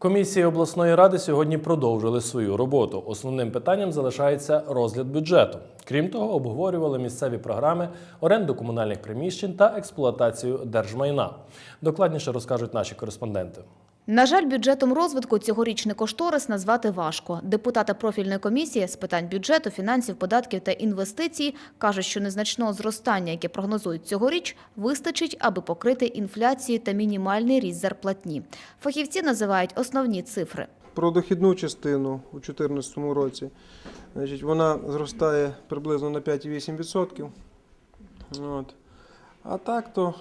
Комісії обласної ради сьогодні продовжили свою роботу. Основним питанням залишається розгляд бюджету. Крім того, обговорювали місцеві програми, оренду комунальних приміщень та експлуатацію держмайна. Докладніше розкажуть наші кореспонденти. На жаль, бюджетом розвитку цьогорічний кошторис назвати важко. Депутати профільної комісії з питань бюджету, фінансів, податків та інвестицій кажуть, що незначного зростання, яке прогнозують цьогоріч, вистачить, аби покрити інфляцію та мінімальний ріст зарплатні. Фахівці називають основні цифри. Про дохідну частину у 2014 році. Значить, вона зростає приблизно на 5,8%. От. А так то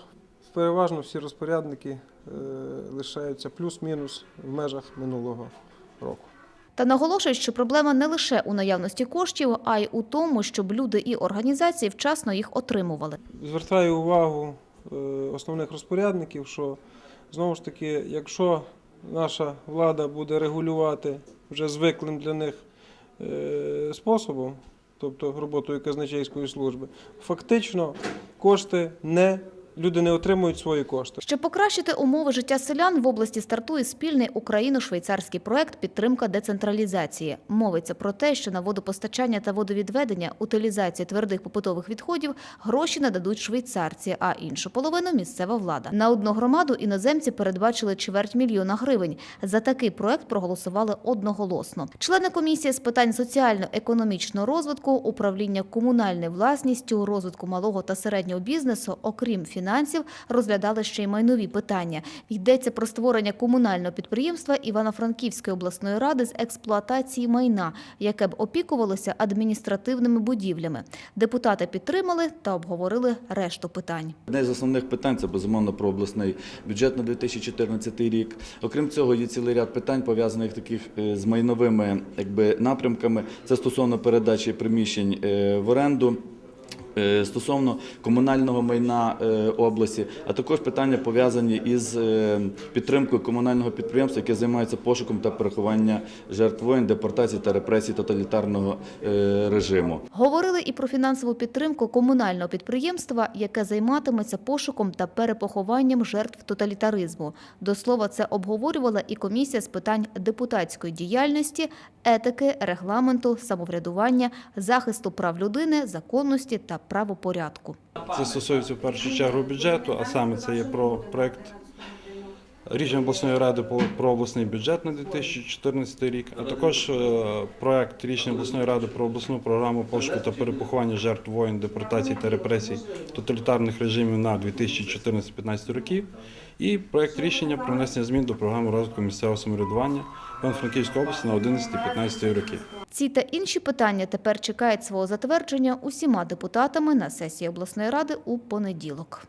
переважно всі розпорядники е, лишаються плюс-мінус в межах минулого року. Та наголошують, що проблема не лише у наявності коштів, а й у тому, щоб люди і організації вчасно їх отримували. Звертаю увагу е, основних розпорядників, що знову ж таки, якщо наша влада буде регулювати вже звиклим для них е, способом, тобто роботою казначейської служби, фактично кошти не люди не отримують свої кошти. Щоб покращити умови життя селян, в області стартує спільний україно-швейцарський проект «Підтримка децентралізації». Мовиться про те, що на водопостачання та водовідведення, утилізацію твердих побутових відходів гроші нададуть швейцарці, а іншу половину – місцева влада. На одну громаду іноземці передбачили чверть мільйона гривень. За такий проект проголосували одноголосно. Члени комісії з питань соціально-економічного розвитку, управління комунальною власністю, розвитку малого та середнього бізнесу, окрім фінансів, розглядали ще й майнові питання. Йдеться про створення комунального підприємства Івано-Франківської обласної ради з експлуатації майна, яке б опікувалося адміністративними будівлями. Депутати підтримали та обговорили решту питань. Одне з основних питань це безумовно про обласний бюджет на 2014 рік. Окрім цього, є цілий ряд питань пов'язаних таких е, з майновими якби, напрямками. Це стосовно передачі приміщень е, в оренду. Е, Стосовно комунального майна е, області, а також питання пов'язані із е, підтримкою комунального підприємства, яке займається пошуком та переховання жертв воєн, депортації та репресій тоталітарного режиму. Говорили і про фінансову підтримку комунального підприємства, яке займатиметься пошуком та перепохованням жертв тоталітаризму. До слова, це обговорювала і комісія з питань депутатської діяльності, етики, регламенту, самоврядування, захисту прав людини, законності та правопорядку. Це стосується в першу чергу бюджету, а саме це є про проект рішення обласної ради про обласний бюджет на 2014 рік, а також е, проект рішення обласної ради про обласну програму пошуку та перепоховання жертв воєн, депортацій та репресій тоталітарних режимів на 2014-2015 років. І проект рішення про внесення змін до програми розвитку місцевого самоврядування Івано-Франківської області на 11-15 роки. Ці та інші питання тепер чекають свого затвердження усіма депутатами на сесії обласної ради у понеділок.